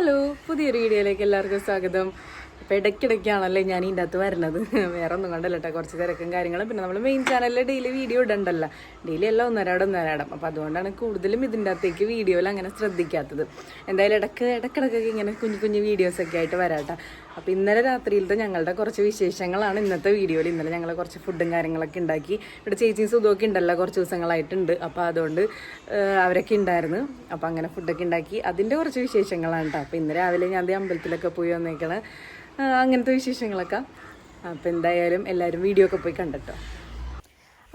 Hello പുതിയൊരു വീഡിയോയിലേക്ക് എല്ലാവർക്കും സ്വാഗതം. അപ്പോൾ ഇടയ്ക്കിടയ്ക്കാണല്ലേ ഞാൻ ഇതിന്റെ അകത്ത് വരുന്നത്. വേറെ ഒന്നും കണ്ടല്ല കേട്ടോ കുറച്ച് തിരക്കും കാര്യങ്ങളും. പിന്നെ നമ്മൾ മെയിൻ ചാനലിൽ ഡെയിലി വീഡിയോ ഇടണ്ടല്ല. ഡെയിലി എല്ലാം ഒന്നരാടം ഒന്നരാടം. അപ്പോൾ അതുകൊണ്ടാണ് കൂടുതലും ഇതിന്റെ അകത്തേക്ക് വീഡിയോയിൽ അങ്ങനെ ശ്രദ്ധിക്കാത്തത്. എന്തായാലും ഇടയ്ക്ക് ഇടയ്ക്കിടയ്ക്കൊക്കെ ഇങ്ങനെ കുഞ്ഞു കുഞ്ഞു വീഡിയോസൊക്കെ ആയിട്ട് വരാട്ടോ. അപ്പോൾ ഇന്നലെ രാത്രിയിലത്തെ ഞങ്ങളുടെ കുറച്ച് വിശേഷങ്ങളാണ് ഇന്നത്തെ വീഡിയോയിൽ. ഇന്നലെ ഞങ്ങൾ കുറച്ച് ഫുഡും കാര്യങ്ങളൊക്കെ ഉണ്ടാക്കി. ഇവിടെ ചേച്ചിയും സുഖമൊക്കെ ഉണ്ടല്ലോ കുറച്ച് ദിവസങ്ങളായിട്ടുണ്ട്. അപ്പോൾ അതുകൊണ്ട് അവരൊക്കെ ഉണ്ടായിരുന്നു. അപ്പോൾ അങ്ങനെ ഫുഡൊക്കെ ഉണ്ടാക്കി. അതിന്റെ കുറച്ച് വിശേഷങ്ങളാണ് കേട്ടോ അപ്പോൾ ഇന്ന് രാവിലെ ഞാൻ അതേ അമ്പലത്തിലൊക്കെ പോയി വന്നേക്കണ. അങ്ങനത്തെ വിശേഷങ്ങളൊക്കെ. അപ്പോൾ എന്തായാലും എല്ലാവരും വീഡിയോ ഒക്കെ പോയി കണ്ടിട്ടോ.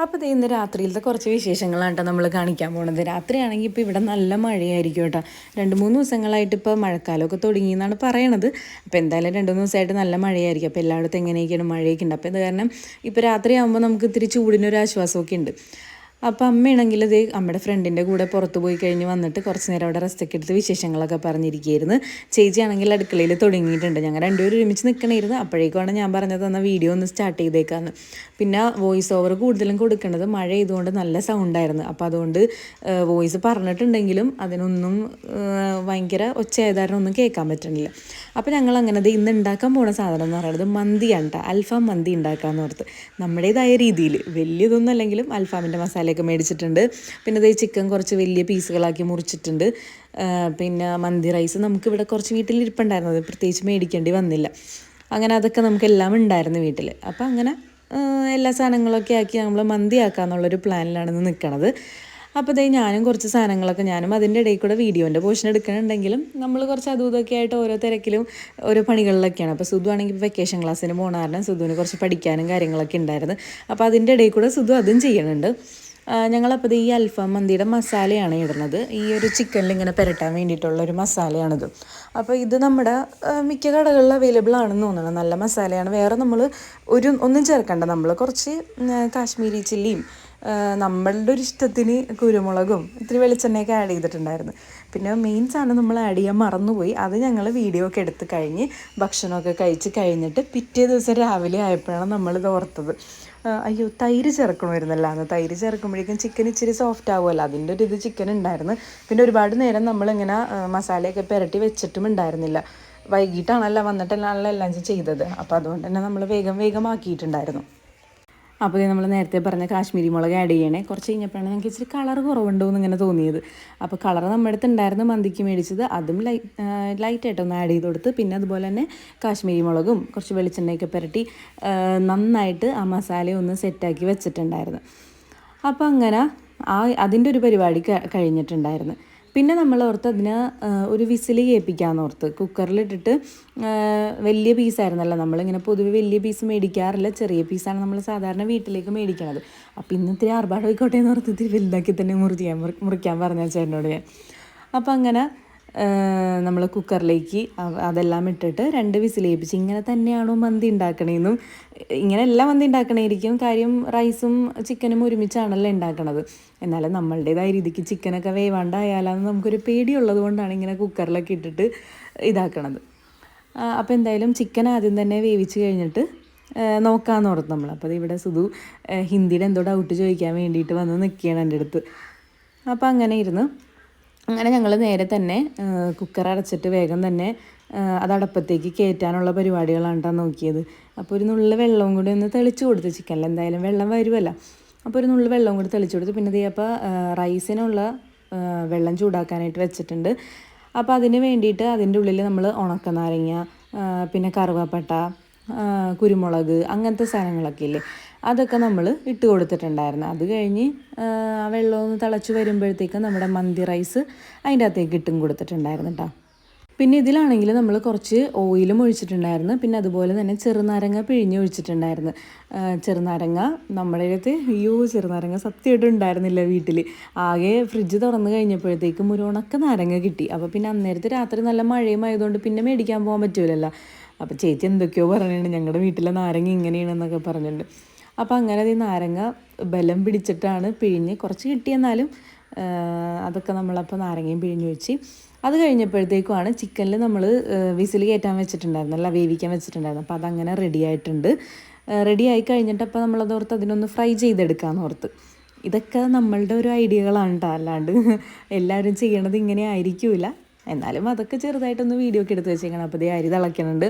അപ്പോൾ ഇന്ന് രാത്രിയിലത്തെ കുറച്ച് വിശേഷങ്ങളാണ് കേട്ടോ നമ്മൾ കാണിക്കാൻ പോണത്. രാത്രിയാണെങ്കിൽ ഇപ്പോൾ ഇവിടെ നല്ല മഴയായിരിക്കും കേട്ടോ. രണ്ട് മൂന്ന് ദിവസങ്ങളായിട്ട് ഇപ്പോൾ മഴക്കാലമൊക്കെ തുടങ്ങി എന്നാണ് പറയണത്. അപ്പോൾ എന്തായാലും രണ്ട് മൂന്ന് ദിവസമായിട്ട് നല്ല മഴയായിരിക്കും. അപ്പോൾ എല്ലായിടത്തും എങ്ങനെയൊക്കെയാണ് മഴയൊക്കെ ഉണ്ട്. അപ്പോൾ ഇത് കാരണം ഇപ്പോൾ രാത്രിയാകുമ്പോൾ നമുക്ക് ഇത്തിരി ചൂടിനൊരു ആശ്വാസമൊക്കെ ഉണ്ട്. അപ്പോൾ അമ്മയാണെങ്കിൽ ഇത് അമ്മയുടെ ഫ്രണ്ടിന്റെ കൂടെ പുറത്ത് പോയി കഴിഞ്ഞ് വന്നിട്ട് കുറച്ച് നേരം അവിടെ റെസ്റ്റൊക്കെ എടുത്ത് വിശേഷങ്ങളൊക്കെ പറഞ്ഞിരിക്കുകയായിരുന്നു. ചേച്ചിയാണെങ്കിൽ അടുക്കളയിൽ തുടങ്ങിയിട്ടുണ്ട്. ഞങ്ങൾ രണ്ടുപേരും ഒരുമിച്ച് നിൽക്കണമായിരുന്നു അപ്പോഴേക്കുമാണ് ഞാൻ പറഞ്ഞത് തന്ന വീഡിയോ ഒന്ന് സ്റ്റാർട്ട് ചെയ്തേക്കാന്ന്. പിന്നെ വോയിസ് ഓവർ കൂടുതലും കൊടുക്കേണ്ടത് മഴ ചെയ്തുകൊണ്ട് നല്ല സൗണ്ടായിരുന്നു അപ്പോൾ അതുകൊണ്ട് വോയിസ് പറഞ്ഞിട്ടുണ്ടെങ്കിലും അതിനൊന്നും ഭയങ്കര ഒച്ചയായതാരണം ഒന്നും കേൾക്കാൻ പറ്റണില്ല. അപ്പോൾ ഞങ്ങൾ അങ്ങനെ ഇന്ന് ഉണ്ടാക്കാൻ പോണ സാധനം എന്ന് പറയുന്നത് മന്തിയാണ് അൽഫാം മന്തി ഉണ്ടാക്കാമെന്ന് ഓർത്ത്. നമ്മുടേതായ രീതിയിൽ. വലിയതൊന്നും അല്ലെങ്കിലും അൽഫാമിന്റെ മസാലയൊക്കെ മേടിച്ചിട്ടുണ്ട്. പിന്നെ ദേ ചിക്കൻ കുറച്ച് വലിയ പീസുകളാക്കി മുറിച്ചിട്ടുണ്ട്. പിന്നെ മന്തി റൈസ് നമുക്ക് ഇവിടെ കുറച്ച് വീട്ടിൽ ഇരിപ്പുണ്ടായിരുന്നത് പ്രത്യേകിച്ച് മേടിക്കേണ്ടി വന്നില്ല. അങ്ങനെ അതൊക്കെ നമുക്കെല്ലാം ഉണ്ടായിരുന്നു വീട്ടിൽ അപ്പോൾ അങ്ങനെ എല്ലാ സാധനങ്ങളൊക്കെ ആക്കി നമ്മൾ മന്തി ആക്കാന്നുള്ളൊരു പ്ലാനിലാണ് നിൽക്കണത് അപ്പോൾ ദേ ഞാനും കുറച്ച് സാധനങ്ങളൊക്കെ ഞാനും അതിന്റെ ഇടയിൽ കൂടെ വീഡിയോന്റെ പോർഷൻ എടുക്കണുണ്ടെങ്കിലും നമ്മൾ കുറച്ച് അതും ഇതൊക്കെ ആയിട്ട് ഓരോ തിരക്കിലും ഓരോ പണികളിലൊക്കെയാണ്. അപ്പോൾ സുധു ആണെങ്കിൽ വെക്കേഷൻ ക്ലാസ്സിന് പോകണ കാരണം സുധുവിന് കുറച്ച് പഠിക്കാനും കാര്യങ്ങളൊക്കെ ഉണ്ടായിരുന്നു. അപ്പോൾ അതിന്റെ ഇടയിൽ കൂടെ സുധു അതും ചെയ്യുന്നുണ്ട് ഞങ്ങളപ്പോൾ ഈ അൽഫാം മന്തിയുടെ മസാലയാണ് ഇടുന്നത്. ഈ ഒരു ചിക്കനിൽ ഇങ്ങനെ പുരട്ടാൻ വേണ്ടിയിട്ടുള്ള ഒരു മസാലയാണിത്. അപ്പോൾ ഇത് നമ്മുടെ മിക്ക കടകളിൽ അവൈലബിൾ ആണെന്ന് തോന്നുന്നു. നല്ല മസാലയാണ്. വേറെ നമ്മൾ ഒരു ഒന്നും ചേർക്കണ്ട. നമ്മൾ കുറച്ച് കാശ്മീരി ചില്ലിയും നമ്മളുടെ ഒരു ഇഷ്ടത്തിന് കുരുമുളകും ഇത്തിരി വെളിച്ചെണ്ണയൊക്കെ ആഡ് ചെയ്തിട്ടുണ്ടായിരുന്നു. പിന്നെ മെയിൻ സാധനം നമ്മൾ ആഡ് ചെയ്യാൻ മറന്നുപോയി. അത് ഞങ്ങൾ വീഡിയോ ഒക്കെ എടുത്ത് കഴിഞ്ഞ് ഭക്ഷണമൊക്കെ കഴിച്ച് കഴിഞ്ഞിട്ട് പിറ്റേ ദിവസം രാവിലെ ആയപ്പോഴാണ് നമ്മളിത് ഓർത്തത്. അയ്യോ തൈര് ചേർക്കണമായിരുന്നല്ല അന്ന്. തൈര് ചേർക്കുമ്പോഴേക്കും ചിക്കൻ ഇച്ചിരി സോഫ്റ്റ് ആവുമല്ലോ. അതിന്റെ ഒരു ഇത് ചിക്കൻ ഉണ്ടായിരുന്നു. പിന്നെ ഒരുപാട് നേരം നമ്മളിങ്ങനെ മസാലയൊക്കെ പുരട്ടി വെച്ചിട്ടും ഉണ്ടായിരുന്നില്ല. വൈകിട്ടാണല്ലോ വന്നിട്ടല്ലാണല്ലോ എല്ലാം ചെയ്തത്. അപ്പോൾ അതുകൊണ്ട് തന്നെ നമ്മൾ വേഗം വേഗം ആക്കിയിട്ടുണ്ടായിരുന്നു. അപ്പോൾ ഇത് നമ്മൾ നേരത്തെ പറഞ്ഞ കാശ്മീരി മുളക് ആഡ് ചെയ്യണേ. കുറച്ച് കഴിഞ്ഞപ്പോഴാണ് ഞങ്ങൾക്ക് ഇച്ചിരി കളർ കുറവുണ്ടോ എന്ന് ഇങ്ങനെ തോന്നിയത്. അപ്പോൾ കളർ നമ്മുടെ അടുത്ത് ഉണ്ടായിരുന്നു മന്തിക്ക് മേടിച്ചത്. അതും ലൈ ലൈറ്റായിട്ടൊന്ന് ആഡ് ചെയ്ത് കൊടുത്ത്. പിന്നെ അതുപോലെ തന്നെ കാശ്മീരി മുളകും കുറച്ച് വെളിച്ചെണ്ണയൊക്കെ പുരട്ടി നന്നായിട്ട് ആ മസാല ഒന്ന് സെറ്റാക്കി വെച്ചിട്ടുണ്ടായിരുന്നു. അപ്പോൾ അങ്ങനെ ആ അതിന്റെ ഒരു പരിപാടി കഴിഞ്ഞിട്ടുണ്ടായിരുന്നു. പിന്നെ നമ്മൾ ഓർത്ത് അതിന് ഒരു വിസിൽ കേൾപ്പിക്കാമെന്ന് ഓർത്ത് കുക്കറിലിട്ടിട്ട് വലിയ പീസായിരുന്നല്ലോ നമ്മളിങ്ങനെ പൊതുവെ വലിയ പീസ് മേടിക്കാറില്ല ചെറിയ പീസാണ് നമ്മൾ സാധാരണ വീട്ടിലേക്ക് മേടിക്കണത്. അപ്പോൾ ഇന്ന് ഇത്തിരി ആർഭാടമായിക്കോട്ടെ എന്ന് ഓർത്ത് ഇത്തിരി വലുതാക്കി തന്നെ മുറിക്കാൻ മുറിക്കാൻ പറഞ്ഞ ചേട്ടനോട് ഞാൻ. അപ്പം അങ്ങനെ നമ്മൾ കുക്കറിലേക്ക് അതെല്ലാം ഇട്ടിട്ട് രണ്ട് വിസിലേപ്പിച്ച് ഇങ്ങനെ തന്നെയാണോ മന്തി ഉണ്ടാക്കണേന്നും ഇങ്ങനെ എല്ലാം മന്തി ഉണ്ടാക്കണേയിരിക്കും കാര്യം റൈസും ചിക്കനും ഒരുമിച്ചാണല്ലോ ഉണ്ടാക്കണത്. എന്നാലും നമ്മളുടേതായ രീതിക്ക് ചിക്കനൊക്കെ വേവാണ്ടായാലാന്ന് നമുക്കൊരു പേടിയുള്ളത് കൊണ്ടാണ് ഇങ്ങനെ കുക്കറിലൊക്കെ ഇട്ടിട്ട് ഇതാക്കണത്. അപ്പോൾ എന്തായാലും ചിക്കൻ ആദ്യം തന്നെ വേവിച്ച് കഴിഞ്ഞിട്ട് നോക്കാമെന്ന് ഓർത്ത് നമ്മൾ അപ്പോൾ ഇവിടെ സുധു ഹിന്ദിയുടെ എന്തോ ഡൗട്ട് ചോദിക്കാൻ വേണ്ടിയിട്ട് വന്ന് നിൽക്കുകയാണ് എന്റെ അടുത്ത്. അപ്പോൾ അങ്ങനെ ഇരുന്ന് അങ്ങനെ ഞങ്ങൾ നേരെ തന്നെ കുക്കർ അടച്ചിട്ട് വേഗം തന്നെ അതടപ്പത്തേക്ക് കയറ്റാനുള്ള പരിപാടികളാണ് കേട്ടോ നോക്കിയത്. അപ്പോൾ ഒരു നുള്ളിൽ വെള്ളവും കൂടി ഒന്ന് തെളിച്ച് കൊടുത്ത് ചിക്കനിൽ എന്തായാലും വെള്ളം വരുമല്ലോ അപ്പോൾ ഒരു നുള്ളിൽ വെള്ളം കൂടി തെളിച്ച് കൊടുത്ത്. പിന്നെ അപ്പോൾ റൈസിനുള്ള വെള്ളം ചൂടാക്കാനായിട്ട് വെച്ചിട്ടുണ്ട്. അപ്പോൾ അതിന് വേണ്ടിയിട്ട് അതിന്റെ ഉള്ളിൽ നമ്മൾ ഉണക്ക നാരങ്ങ പിന്നെ കറുവാപ്പട്ട കുരുമുളക് അങ്ങനത്തെ സാധനങ്ങളൊക്കെ ഇല്ലേ? അതൊക്കെ നമ്മൾ ഇട്ട് കൊടുത്തിട്ടുണ്ടായിരുന്നു. അത് കഴിഞ്ഞ് ആ, വെള്ളമൊന്ന് തിളച്ച് വരുമ്പോഴത്തേക്കും നമ്മുടെ മന്തി റൈസ് അതിന്റെ അകത്തേക്ക് ഇട്ടും കൊടുത്തിട്ടുണ്ടായിരുന്നു കേട്ടോ പിന്നെ ഇതിലാണെങ്കിൽ നമ്മൾ കുറച്ച് ഓയിലും ഒഴിച്ചിട്ടുണ്ടായിരുന്നു. പിന്നെ അതുപോലെ തന്നെ ചെറുനാരങ്ങ പിഴിഞ്ഞ് ഒഴിച്ചിട്ടുണ്ടായിരുന്നു. ചെറുനാരങ്ങ നമ്മുടെ അടുത്ത് അയ്യോ ചെറുനാരങ്ങ സത്യമായിട്ട് ഉണ്ടായിരുന്നില്ല വീട്ടിൽ ആകെ ഫ്രിഡ്ജ് തുറന്നു കഴിഞ്ഞപ്പോഴത്തേക്കും ഒരു ഉണക്ക നാരങ്ങ കിട്ടി. അപ്പോൾ പിന്നെ അന്നേരത്തെ രാത്രി നല്ല മഴയും ആയതുകൊണ്ട് പിന്നെ മേടിക്കാൻ പോകാൻ പറ്റൂലല്ലോ. അപ്പോൾ ചേച്ചി എന്തൊക്കെയോ പറഞ്ഞിട്ടുണ്ട്. ഞങ്ങളുടെ വീട്ടിലെ നാരങ്ങ ഇങ്ങനെയാണെന്നൊക്കെ പറഞ്ഞിട്ടുണ്ട്. അപ്പോൾ അങ്ങനെ ഈ നാരങ്ങ ബലം പിടിച്ചിട്ടാണ് പിഴിഞ്ഞ് കുറച്ച് കിട്ടിയെന്നാലും അതൊക്കെ നമ്മളപ്പോൾ നാരങ്ങയും പിഴിഞ്ഞ് വെച്ച് അത് കഴിഞ്ഞപ്പോഴത്തേക്കുമാണ് ചിക്കനിൽ നമ്മൾ വിസിൽ കയറ്റാൻ വെച്ചിട്ടുണ്ടായിരുന്നല്ല വേവിക്കാൻ വെച്ചിട്ടുണ്ടായിരുന്നു അപ്പോൾ അതങ്ങനെ റെഡി ആയിട്ടുണ്ട്. റെഡി ആയി കഴിഞ്ഞിട്ട് അപ്പോൾ നമ്മളത് ഓർത്ത് അതിനൊന്ന് ഫ്രൈ ചെയ്തെടുക്കാമെന്ന് ഓർത്ത്. ഇതൊക്കെ നമ്മളുടെ ഒരു ഐഡിയകളാണ് കേട്ടോ അല്ലാണ്ട് എല്ലാവരും ചെയ്യണത് ഇങ്ങനെ ആയിരിക്കില്ല എന്നാലും അതൊക്കെ ചെറുതായിട്ടൊന്ന് വീഡിയോ ഒക്കെ എടുത്ത് വെച്ചേക്കണം. അപ്പോൾ ദേ അരി തിളയ്ക്കുന്നുണ്ട്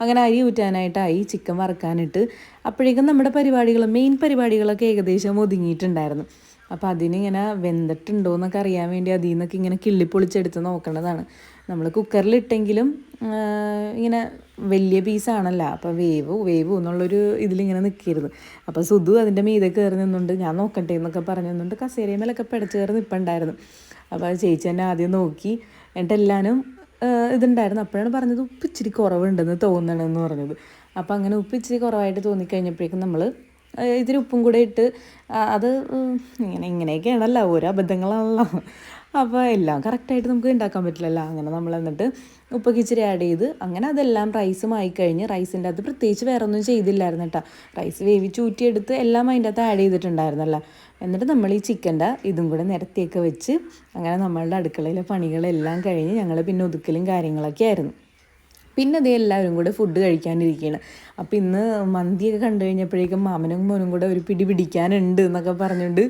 അങ്ങനെ അരി ഊറ്റാനായിട്ടായി ചിക്കൻ വറുക്കാനിട്ട് അപ്പോഴേക്കും നമ്മുടെ പരിപാടികൾ മെയിൻ പരിപാടികളൊക്കെ ഏകദേശം ഒതുങ്ങിയിട്ടുണ്ടായിരുന്നു. അപ്പോൾ അതിനിങ്ങനെ വെന്തിട്ടുണ്ടോ എന്നൊക്കെ അറിയാൻ വേണ്ടി അതിൽ നിന്നൊക്കെ ഇങ്ങനെ കിള്ളിപ്പൊളിച്ചെടുത്ത് നോക്കേണ്ടതാണ് നമ്മൾ കുക്കറിലിട്ടെങ്കിലും ഇങ്ങനെ വലിയ പീസാണല്ലോ അപ്പോൾ വേവു വേവു എന്നുള്ളൊരു ഇതിലിങ്ങനെ നിൽക്കരുത് അപ്പോൾ സുധു അതിന്റെ മീതെ കയറി നിന്നുണ്ട്. ഞാൻ നോക്കട്ടെ എന്നൊക്കെ പറഞ്ഞു നിന്നുണ്ട്. കസേരമേലൊക്കെ പിടച്ച് കയറി നിൽപ്പുണ്ടായിരുന്നു അപ്പോൾ ചേച്ചി തന്നെ ആദ്യം നോക്കി. എന്നിട്ട് എല്ലാവരും ഇതുണ്ടായിരുന്നു. അപ്പോഴാണ് പറഞ്ഞത് ഉപ്പ് ഇച്ചിരി കുറവുണ്ടെന്ന് തോന്നണമെന്ന് പറഞ്ഞത്. അപ്പോൾ അങ്ങനെ ഉപ്പ് ഇച്ചിരി കുറവായിട്ട് തോന്നിക്കഴിഞ്ഞപ്പോഴേക്കും നമ്മൾ ഇതിന് ഉപ്പും കൂടെ ഇട്ട് അത് ഇങ്ങനെ ഇങ്ങനെയൊക്കെയാണല്ലോ. ഓരോ അബദ്ധങ്ങളാണല്ലോ. അപ്പോൾ എല്ലാം കറക്റ്റായിട്ട് നമുക്ക് ഉണ്ടാക്കാൻ പറ്റില്ലല്ലോ. അങ്ങനെ നമ്മൾ എന്നിട്ട് ഉപ്പൊക്കെ ആഡ് ചെയ്ത് അങ്ങനെ അതെല്ലാം റൈസും ആയിക്കഴിഞ്ഞ് റൈസിന്റെ അകത്ത് പ്രത്യേകിച്ച് വേറെ ഒന്നും ചെയ്തില്ലായിരുന്നു കേട്ടോ റൈസ് വേവിച്ച് ഊറ്റിയെടുത്ത് എല്ലാം അതിന്റെ അകത്ത് ആഡ് ചെയ്തിട്ടുണ്ടായിരുന്നല്ലോ. എന്നിട്ട് നമ്മൾ ഈ ചിക്കന്റെ ഇതും കൂടെ നിരത്തിയൊക്കെ വെച്ച് അങ്ങനെ നമ്മളുടെ അടുക്കളയിലെ പണികളെല്ലാം കഴിഞ്ഞ് ഞങ്ങൾ പിന്നെ ഒതുക്കലും കാര്യങ്ങളൊക്കെ ആയിരുന്നു. പിന്നെ അതേ എല്ലാവരും കൂടെ ഫുഡ് കഴിക്കാനിരിക്കുകയാണ് അപ്പോൾ ഇന്ന് മന്തിയൊക്കെ കണ്ടു കഴിഞ്ഞപ്പോഴേക്കും മാമനും മോനും കൂടെ ഒരു പിടി പിടിക്കാനുണ്ട് എന്നൊക്കെ പറഞ്ഞുകൊണ്ട്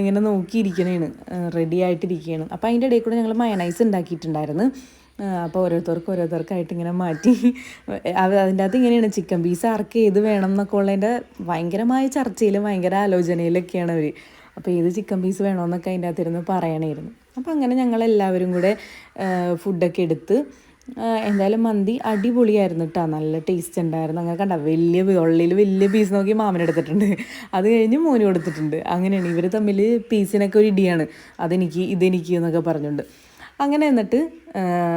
ഇങ്ങനെ നോക്കിയിരിക്കണേണ്. റെഡി ആയിട്ടിരിക്കുകയാണ് അപ്പോൾ അതിന്റെ ഇടയിൽ കൂടെ ഞങ്ങൾ മയണൈസ് ഉണ്ടാക്കിയിട്ടുണ്ടായിരുന്നു. അപ്പോൾ ഓരോരുത്തർക്ക് ഓരോരുത്തർക്കായിട്ട് ഇങ്ങനെ മാറ്റി. അത് അതിന്റെ അകത്ത് ഇങ്ങനെയാണ് ചിക്കൻ പീസ് ആർക്ക് ഏത് വേണം എന്നൊക്കെ ഉള്ളതിന്റെ ഭയങ്കരമായ ചർച്ചയിലും ഭയങ്കര ആലോചനയിലൊക്കെയാണ് അവർ അപ്പോൾ ഏത് ചിക്കൻ പീസ് വേണമെന്നൊക്കെ അതിന്റെ അകത്തിരുന്ന് പറയണമായിരുന്നു അപ്പോൾ അങ്ങനെ ഞങ്ങൾ എല്ലാവരും കൂടെ ഫുഡൊക്കെ എടുത്ത് എന്തായാലും മന്തി അടിപൊളിയായിരുന്നു കേട്ടോ നല്ല ടേസ്റ്റ് ഉണ്ടായിരുന്നു. അങ്ങനെ കണ്ട വലിയ ഉള്ളിൽ വലിയ പീസ് നോക്കി മാമൻ എടുത്തിട്ടുണ്ട്. അത് കഴിഞ്ഞ് മോന് കൊടുത്തിട്ടുണ്ട് അങ്ങനെയാണ്. ഇവർ തമ്മിൽ പീസിനൊക്കെ ഒരു ഇടിയാണ് അതെനിക്ക് ഇതെനിക്ക് എന്നൊക്കെ പറഞ്ഞുണ്ട്. അങ്ങനെ എന്നിട്ട്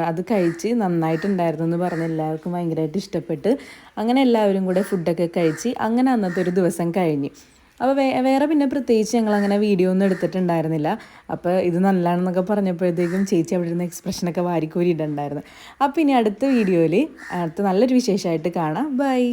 അത് കഴിച്ച് നന്നായിട്ടുണ്ടായിരുന്നു എന്ന് പറഞ്ഞ് എല്ലാവർക്കും ഭയങ്കരമായിട്ട് ഇഷ്ടപ്പെട്ട് അങ്ങനെ എല്ലാവരും കൂടെ ഫുഡൊക്കെ കഴിച്ച് അങ്ങനെ അന്നത്തെ ഒരു ദിവസം കഴിഞ്ഞ്. അപ്പോൾ വേറെ പിന്നെ പ്രത്യേകിച്ച് ഞങ്ങൾ അങ്ങനെ വീഡിയോ ഒന്നും എടുത്തിട്ടുണ്ടായിരുന്നില്ല. അപ്പോൾ ഇത് നല്ലതാണെന്നൊക്കെ പറഞ്ഞപ്പോഴത്തേക്കും ചേച്ചി അവിടെ ഇരുന്ന് എക്സ്പ്രഷനൊക്കെ വാരിക്കോരിയിട്ടുണ്ടായിരുന്നു അപ്പോൾ ഇനി അടുത്ത വീഡിയോയിൽ അടുത്ത നല്ലൊരു വിശേഷമായിട്ട് കാണാം. ബൈ